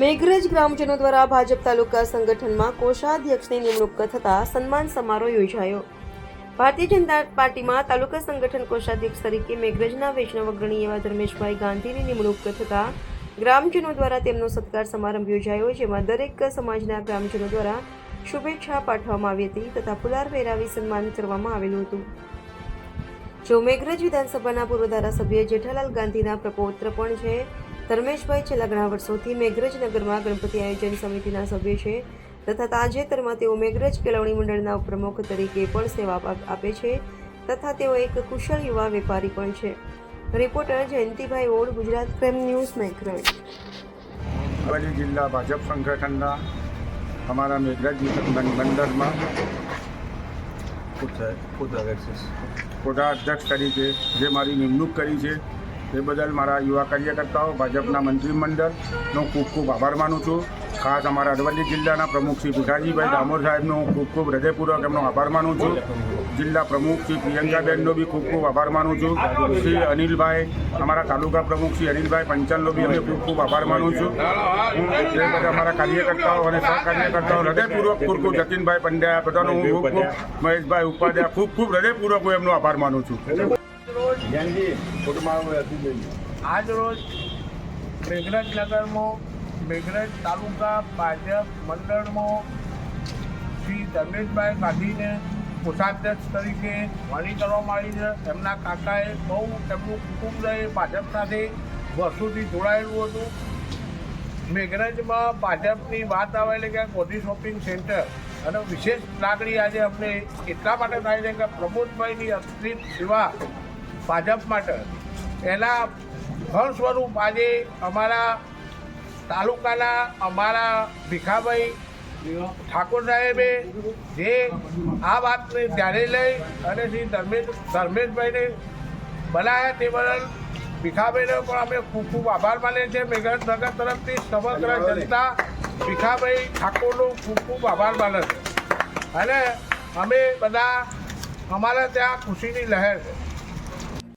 મેઘરજ ગ્રામજનો દ્વારા ભાજપ તાલુકા સંગઠનમાં કોષાધ્યક્ષની નિમણૂક થતા સન્માન સમારોહ યોજાયો. ભારતીય જનતા પાર્ટીમાં તાલુકા સંગઠન કોષાધ્યક્ષ તરીકે મેઘરજના વૈષ્ણવ અગ્રણી એવા ધર્મેશભાઈ ગાંધીની નિમણૂક થતા ગ્રામજનો દ્વારા તેમનો સત્કાર સમારંભ યોજાયો, જેમાં દરેક સમાજના ગ્રામજનો દ્વારા શુભેચ્છા પાઠવવામાં આવી હતી તથા ફુલાર પહેરાવી સન્માન કરવામાં આવેલું હતું. જો મેઘરજ વિધાનસભાના પૂર્વ ધારાસભ્ય જેઠાલાલ ગાંધીના પ્રપૌત્ર પણ છે ધર્મેશભાઈ છેલ્લા ઘણા વર્ષોથી મેઘરજ નગરમાં ગણપતિ આયોજન સમિતિના સભ્ય છે તથા તાજેતરમાં તેઓ મેઘરજ કેળવણી મંડળના પ્રમુખ તરીકે પણ સેવા આપ- આપે છે તથા તેઓ એક કુશળ યુવા વેપારી પણ છે. Reporter Jayantibhai Od Gujarat crime news Meghraj. Aravalli જિલ્લા ભાજપ સંગઠનના અમારા મેઘરજ મંડળમાં અધ્યક્ષ તરીકે જે મારી નિમણૂક કરી છે તે બદલ મારા યુવા કાર્યકર્તાઓ, ભાજપના મંત્રીમંડળનો ખૂબ ખૂબ આભાર માનું છું. ખાસ અમારા અરવલ્લી જિલ્લાના પ્રમુખ શ્રી ભીખાજીભાઈ દામોર સાહેબનો ખૂબ ખૂબ હૃદયપૂર્વક એમનો આભાર માનું છું. જિલ્લા પ્રમુખ શ્રી પ્રિયંકાબેનનો બી ખૂબ ખૂબ આભાર માનું છું. શ્રી અનિલભાઈ, અમારા તાલુકા પ્રમુખ શ્રી અનિલભાઈ પંચાલનો બી અમે ખૂબ ખૂબ આભાર માનું છું. હું જે બધા અમારા કાર્યકર્તાઓ અને સહકાર્યકર્તાઓ હૃદયપૂર્વક ખૂબ ખૂબ જતીનભાઈ પંડ્યા, બધાનો હું ખૂબ ખૂબ મહેશભાઈ ઉપાધ્યાય ખૂબ ખૂબ હૃદયપૂર્વક હું એમનો આભાર માનું છું. આજ રોજ મેઘરજ નગરમાં મેઘરજ તાલુકા ભાજપ મંડળમાં શ્રી ધર્મેશભાઈ ગાંધીને કોષાધ્યક્ષ તરીકે વરણી કરવામાં આવી છે. એમના કાકાએ બહુ એમનું કુટુંબ રહે ભાજપ સાથે વર્ષોથી જોડાયેલું હતું. મેઘરજમાં ભાજપની વાત આવે એટલે કે ગોધી શોપિંગ સેન્ટર અને વિશેષ લાગણી આજે અમને એટલા માટે થાય છે કે પ્રમોદભાઈની અસ્તિત્વ સેવા ભાજપ માટે. એના ફળ સ્વરૂપ આજે અમારા તાલુકાના અમારા ભીખાભાઈ ઠાકોર સાહેબે જે આ વાતને ધ્યાને લઈ અને શ્રી ધર્મેશ ધર્મેશભાઈને બનાવ્યા તે બદલ ભીખાભાઈને પણ અમે ખૂબ ખૂબ આભાર માનીએ છીએ. મેઘરજ નગર તરફથી સમગ્ર જનતા ભીખાભાઈ ઠાકોરનો ખૂબ ખૂબ આભાર માને છે. અને અમે બધા અમારા ત્યાં ખુશીની લહેર છે.